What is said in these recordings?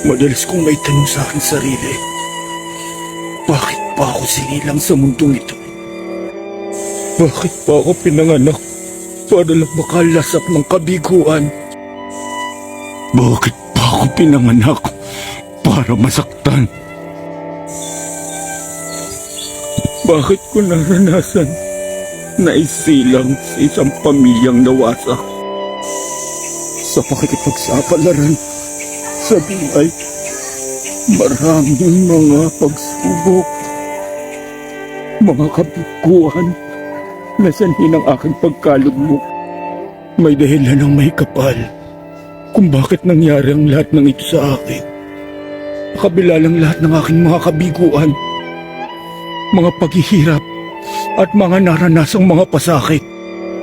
Madalas kong may tanong sa akin sarili. Bakit pa ako sinilang sa mundong ito? Bakit pa ako pinanganak para lang makalasak ng kabiguan? Bakit pa ako pinanganak para masaktan? Bakit ko naranasan na isilang sa isang pamilyang nawasak? Sa pakikipagsapalaran sa buhay, maraming mga pagsubok, mga kabiguan na sanhi ng aking pagkalugmok. May dahilan ng may kapal kung bakit nangyari ang lahat ng ito sa akin. Kabila lang lahat ng aking mga kabiguan, mga paghihirap at mga naranasang mga pasakit.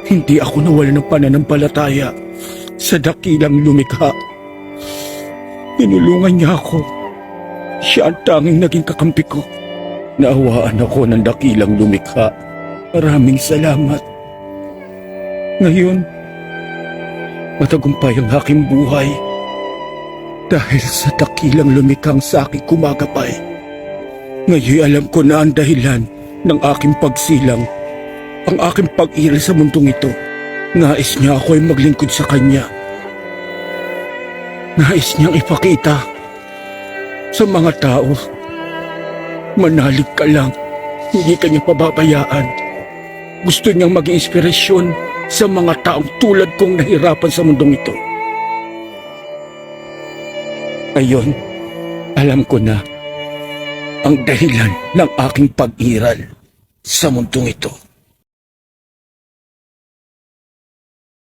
Hindi ako nawala ng pananampalataya sa dakilang lumikha. Tinulungan niya ako. Siya ang tanging naging kakampi ko. Naawaan ako ng dakilang lumikha. Maraming salamat. Ngayon, matagumpay ang aking buhay. Dahil sa dakilang lumikhang sa aking kumagapay. Ngayon alam ko na ang dahilan ng aking pagsilang. Ang aking pag-iral sa mundong ito. Nais niya ako ay maglingkod sa kanya. Nais niyang ipakita sa mga tao. Manalig ka lang, hindi ka niya pababayaan. Gusto niyang maging inspirasyon sa mga taong tulad kong nahirapan sa mundong ito. Ngayon, alam ko na ang dahilan ng aking pag-iral sa mundong ito.